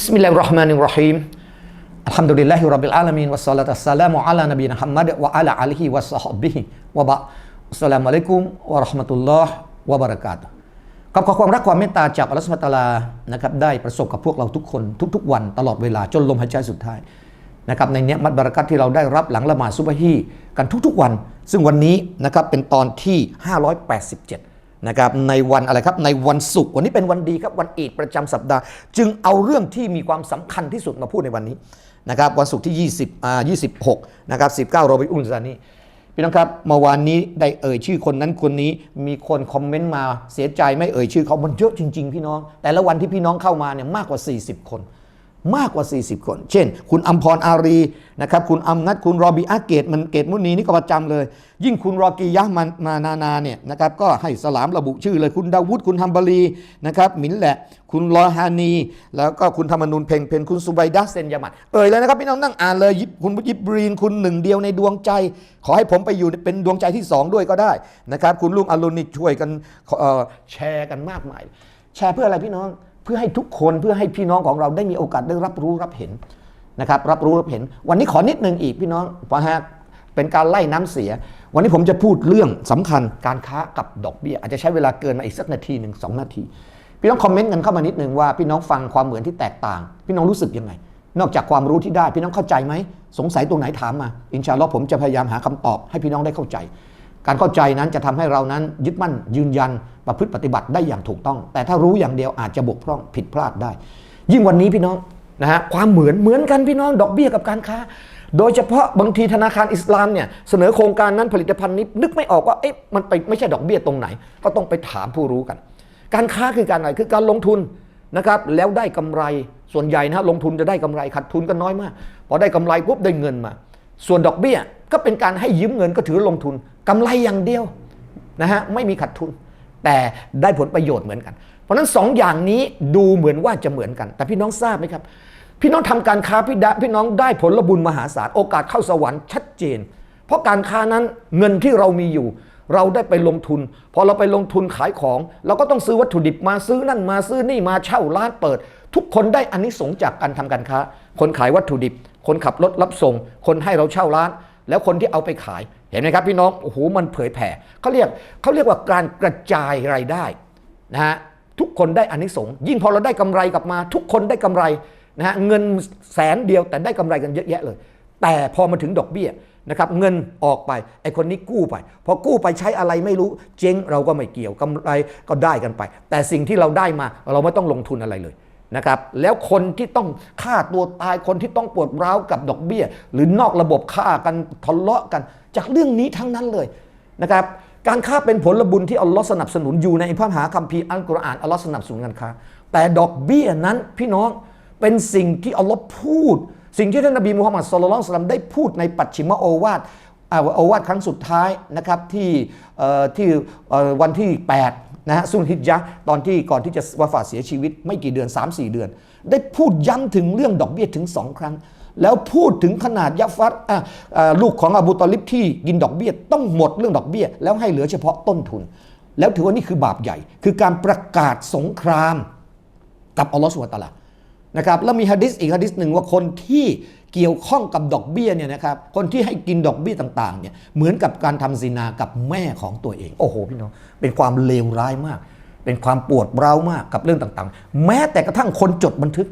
بسم الله الرحمن الرحيم الحمد لله رب العالمين والصلاة والسلام على نبينا محمد وعلى آله وصحبه وبعد السلام عليكم ورحمة الله وبركاته กับขอความรักความเมตตาจากอัลลอฮฺสุบฮานะฮูวะตะอาลานะครับได้ประสบกับพวกเราทุกคนทุกๆ วันตลอดเวลาจนลมหายใจสุดท้ายนะครับในเนี้ยมัดบารักัตที่เราได้รับหลังละหมาดซุบฮีกันทุกๆวัน ซึ่งวันนี้นะครับเป็นตอนที่ 587 นะครับในวันอะไรครับในวันศุกร์วันนี้เป็นวันดีครับวันอีดประจำสัปดาห์ จึงเอาเรื่องที่มีความสำคัญที่สุดมาพูดในวันนี้นะครับวันศุกร์ที่ 20อ่า26นะครับ19โรบิอุลซานีพี่น้องครับเมื่อวานนี้ได้เอ่ยชื่อคนนั้นคนนี้มีคนคอมเมนต์มาเสียใจไม่เอ่ยชื่อเขามันเยอะจริง ๆ พี่น้อง แต่ละวันที่พี่น้องเข้ามาเนี่ยมากกว่า 40 คน มากกว่า 40 คน เช่น คุณอัมพรอารีนะครับคุณอัมนัทคุณรอบีอาเกตมันเกตมุนีนี่ก็ประจำเลย ยิ่งคุณรอกียะมันมานานาเนี่ยนะครับก็ให้สลามระบุชื่อเลยคุณดาวุฒคุณฮัมบารีนะครับมินแหละ คุณลอฮานี แล้วก็คุณธรรมนูนเพ่งเพนคุณสุไบดะห์เซนยามัดเอ่ยเลยนะครับพี่น้องนั่งอ่านเลยยิบคุณยิบรีนคุณหนึ่งเดียวในดวงใจ ขอให้ผมไปอยู่เป็นดวงใจที่สองด้วยก็ได้นะครับคุณลุงอรุณนี่ช่วยกันแชร์กันมากมาย แชร์เพื่ออะไรพี่น้อง เพื่อให้ทุกคนเพื่อให้พี่น้องของเราได้มีโอกาสได้รับรู้รับเห็นนะครับ รับรู้รับเห็น วันนี้ขอนิดนึงอีกพี่น้องเพราะฮะเป็นการไล่น้ำเสีย วันนี้ผมจะพูดเรื่องสำคัญการค้ากับดอกเบี้ย อาจจะใช้เวลาเกินมาอีกสักนาทีหนึ่งสองนาที พี่น้องคอมเมนต์กันเข้ามานิดนึงว่าพี่น้องฟังความเหมือนที่แตกต่าง พี่น้องรู้สึกยังไง นอกจากความรู้ที่ได้ พี่น้องเข้าใจไหมสงสัยตรงไหนถามมา อินชาลอผมจะพยายามหาคำตอบให้พี่น้องได้เข้าใจ การเข้าใจนั้นจะทำให้เรานั้นยึดมั่นยืนยัน ประพฤติปฏิบัติได้อย่างถูกต้อง แต่ถ้ารู้อย่างเดียวอาจจะบกพร่องผิดพลาดได้ ยิ่งวันนี้พี่น้องนะฮะความเหมือนเหมือนกันพี่น้องดอกเบี้ยกับการค้า โดยเฉพาะบางทีธนาคารอิสลามเนี่ยเสนอโครงการนั้นผลิตภัณฑ์นี้นึกไม่ออกว่าเอ๊ะมันไปไม่ใช่ดอกเบี้ยตรงไหน ก็ต้องไปถามผู้รู้กัน การค้าคือการอะไรคือการลงทุนนะครับแล้วได้กำไรส่วนใหญ่นะลงทุนจะได้กำไรขาดทุนก็น้อยมากพอได้กำไรปุ๊บได้เงินมา ส่วนดอกเบี้ยก็เป็นการให้ยืมเงินก็ถือลงทุนกำไรอย่างเดียวนะฮะไม่มีขาดทุน แต่ได้ผลประโยชน์เหมือนกัน เพราะฉะนั้นสองอย่างนี้ดูเหมือนว่าจะเหมือนกัน แต่พี่น้องทราบไหมครับ พี่น้องทำการค้าพี่ดะพี่น้องได้ผลบุญมหาศาลโอกาสเข้าสวรรค์ชัดเจน เพราะการค้านั้นเงินที่เรามีอยู่ เราได้ไปลงทุน พอเราไปลงทุนขายของ เราก็ต้องซื้อวัตถุดิบมาซื้อนั่นมาซื้อนี่มาเช่าร้านเปิด ทุกคนได้อันนี้สงจากการทำการค้า คนขายวัตถุดิบ คนขับรถรับส่ง คนให้เราเช่าร้าน แล้วคนที่เอาไปขาย เห็นไหมครับพี่น้องโอ้โหมันเผยแผ่เขาเรียกเขาเรียกว่าการกระจายรายได้นะฮะทุกคนได้อันนี้สงส์ยิ่งพอเราได้กำไรกลับมา ทุกคนได้กำไรนะฮะเงินแสนเดียวแต่ได้กำไรกันเยอะแยะเลย แต่พอมาถึงดอกเบี้ยนะครับเงินออกไปไอคนนี้กู้ไป พอกู้ไปใช้อะไรไม่รู้เจ๊งเราก็ไม่เกี่ยวกำไรก็ได้กันไป แต่สิ่งที่เราได้มาเราไม่ต้องลงทุนอะไรเลยนะครับแล้วคนที่ต้องฆ่าตัวตายคนที่ต้องปวดร้าวกับดอกเบี้ย หรือนอกระบบฆ่ากันทะเลาะกัน จากเรื่องนี้ทั้งนั้นเลยนะครับการค้าเป็นผลบุญที่อัลลอฮ์สนับสนุนอยู่ในพระมหาคัมภีร์อัลกุรอานอัลลอฮ์สนับสนุนการค้า แต่ดอกเบี้ยนั้นพี่น้องเป็นสิ่งที่อัลลอฮ์พูด สิ่งที่ท่านนบีมุฮัมมัดสุลลัลสลัมได้พูดในปัจฉิมโอวาทอาโอวาทครั้งสุดท้ายนะครับที่ที่วันที่ 8 นะฮะซุนฮิจยะตอนที่ก่อนที่จะวาฟาเสียชีวิตไม่กี่เดือน 3-4 เดือน ได้พูดย้ำถึงเรื่องดอกเบี้ยถึง 2 ครั้ง แล้วพูดถึงขนาดยัฟัดลูกของอบูตอลิบที่กินดอกเบี้ยต้องหมดเรื่องดอกเบี้ย แล้วให้เหลือเฉพาะต้นทุน แล้วถือว่านี่คือบาปใหญ่ คือการประกาศสงครามกับอัลลอฮฺสุบฮาตาลานะครับแล้วมีฮะดิษอีกฮะดิษหนึ่งว่าคนที่เกี่ยวข้องกับดอกเบี้ยเนี่ยนะครับคนที่ให้กินดอกเบี้ยต่างๆเนี่ยเหมือนกับการทำซินากับแม่ของตัวเอง โอ้โหพี่น้องเป็นความเลวร้ายมาก เป็นความปวดร้าวมากกับเรื่องต่างๆ แม้แต่กระทั่งคนจดบันทึก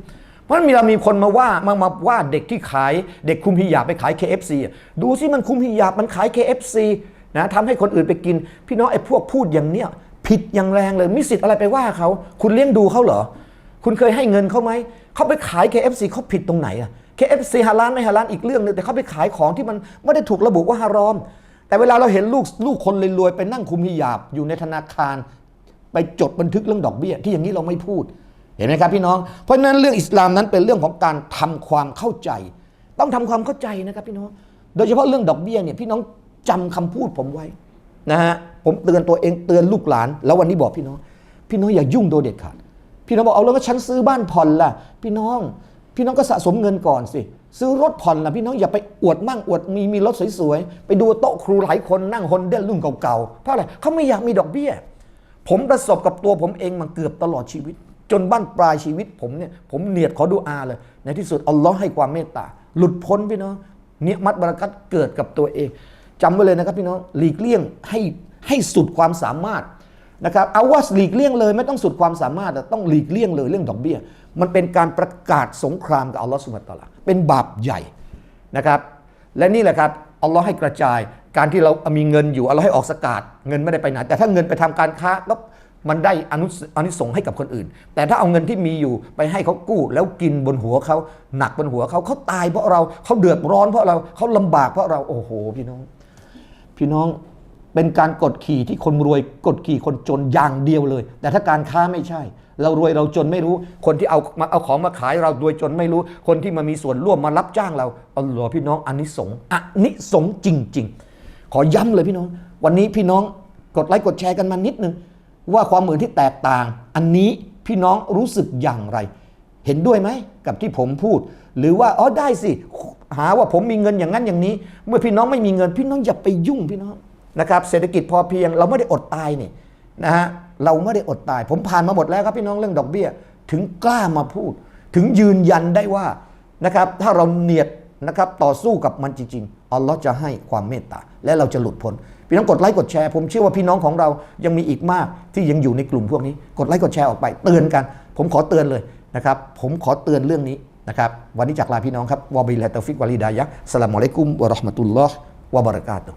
เพราะฉะนั้นมีเรามีคนมาว่ามามาว่าเด็กที่ขายเด็กคุมฮิญาบไปขาย KFC อะดูสิมันคุมฮิญาบมันขาย KFC นะทำให้คนอื่นไปกิน พี่น้องไอ้พวกพูดอย่างเนี้ยผิดอย่างแรงเลยมีสิทธิ์อะไรไปว่าเขาคุณเลี้ยงดูเขาเหรอ คุณเคยให้เงินเขาไหมเขาไปขาย KFC เขาผิดตรงไหนอะ KFC ฮาลานไม่ฮาลานอีกเรื่องหนึงแต่เขาไปขายของที่มันไม่ได้ถูกระบุว่าฮารอม แต่เวลาเราเห็นลูกลูกคนรวยๆไปนั่งคุมฮิญาบอยู่ในธนาคาร ไปจดบันทึกเรื่องดอกเบี้ยที่อย่างนี้เราไม่พูด เห็นไหมครับพี่น้อง เพราะฉะนั้นเรื่องอิสลามนั้นเป็นเรื่องของการทำความเข้าใจ ต้องทำความเข้าใจนะครับพี่น้อง โดยเฉพาะเรื่องดอกเบี้ยเนี่ยพี่น้องจำคำพูดผมไว้นะฮะ ผมเตือนตัวเองเตือนลูกหลาน แล้ววันนี้บอกพี่น้อง พี่น้องอย่ายุ่งโดยเด็ดขาด พี่น้องบอกเอาแล้วก็ฉันซื้อบ้านผ่อนล่ะ พี่น้อง พี่น้องก็สะสมเงินก่อนสิ ซื้อรถผ่อนล่ะพี่น้องอย่าไปอวดมั่งอวดมีมีรถสวยๆ ไปดูโต๊ะครูหลายคนนั่งฮอนเดลรุ่นเก่าๆ เพราะอะไรเขาไม่อยากมีดอกเบี้ย ผมประสบกับตัวผมเองมาเกือบตลอดชีวิต จนบ้านปลายชีวิตผมเนี่ยผมเนียดขอดูอาเลย ในที่สุดอัลลอฮ์ให้ความเมตตา หลุดพ้นพี่น้องเนียมัดบารักัตเกิดกับตัวเองจำไว้เลยนะครับพี่น้องหลีกเลี่ยงให้ให้สุดความสามารถนะครับเอาว่าหลีกเลี่ยงเลยไม่ต้องสุดความสามารถแต่ต้องหลีกเลี่ยงเลยเรื่องดอกเบี้ย มันเป็นการประกาศสงครามกับอัลลอฮ์สุบฮานะฮูวะตะลาเป็นบาปใหญ่นะครับและนี่แหละครับอัลลอฮ์ให้กระจายการที่เรามีเงินอยู่อัลลอฮ์ให้ออกสกาดเงินไม่ได้ไปไหนแต่ถ้าเงินไปทำการค้าแล้ว มันได้อนุอานิสงให้กับคนอื่น แต่ถ้าเอาเงินที่มีอยู่ไปให้เขากู้ แล้วกินบนหัวเขาหนักบนหัวเขาเขาตายเพราะเราเขาเดือดร้อนเพราะเราเขาลำบากเพราะเราโอ้โห พี่น้อง พี่น้องเป็นการกดขี่ที่คนรวยกดขี่คนจนอย่างเดียวเลย แต่ถ้าการค้าไม่ใช่ เรารวยเราจนไม่รู้ คนที่เอามาเอาของมาขายเรารวยจนไม่รู้ คนที่มามีส่วนร่วมมารับจ้างเราอัลลอพี่น้องอนนี้สงอนิสงจริง ๆ ขอย้ำเลยพี่น้อง วันนี้พี่น้องกดไลค์กดแชร์กันมานิดนึง ว่าความเหมือนที่แตกต่าง อันนี้พี่น้องรู้สึกอย่างไร เห็นด้วยไหมกับที่ผมพูด หรือว่าอ๋อได้สิหาว่าผมมีเงินอย่างนั้นอย่างนี้ เมื่อพี่น้องไม่มีเงิน พี่น้องอย่าไปยุ่งพี่น้องนะครับ เศรษฐกิจพอเพียง เราไม่ได้อดตายนี่นะฮะเราไม่ได้อดตาย ผมผ่านมาหมดแล้วครับพี่น้องเรื่องดอกเบี้ย ถึงกล้ามาพูด ถึงยืนยันได้ว่านะครับถ้าเราเนียด นะครับต่อสู้กับมันจริงๆอัลลอฮ์จะให้ความเมตตา และเราจะหลุดพ้นพี่น้องกดไลค์กดแชร์ผมเชื่อว่าพี่น้องของเรายังมีอีกมากที่ยังอยู่ในกลุ่มพวกนี้ กดไลค์กดแชร์ออกไปเตือนกัน ผมขอเตือนเลยนะครับ ผมขอเตือนเรื่องนี้นะครับวันนี้จากลาพี่น้องครับวะบิลลาตฟิกวะลิดายะสลามอะลัยกุมวะราะห์มะตุลลอฮ์วะบะเราะกาตุ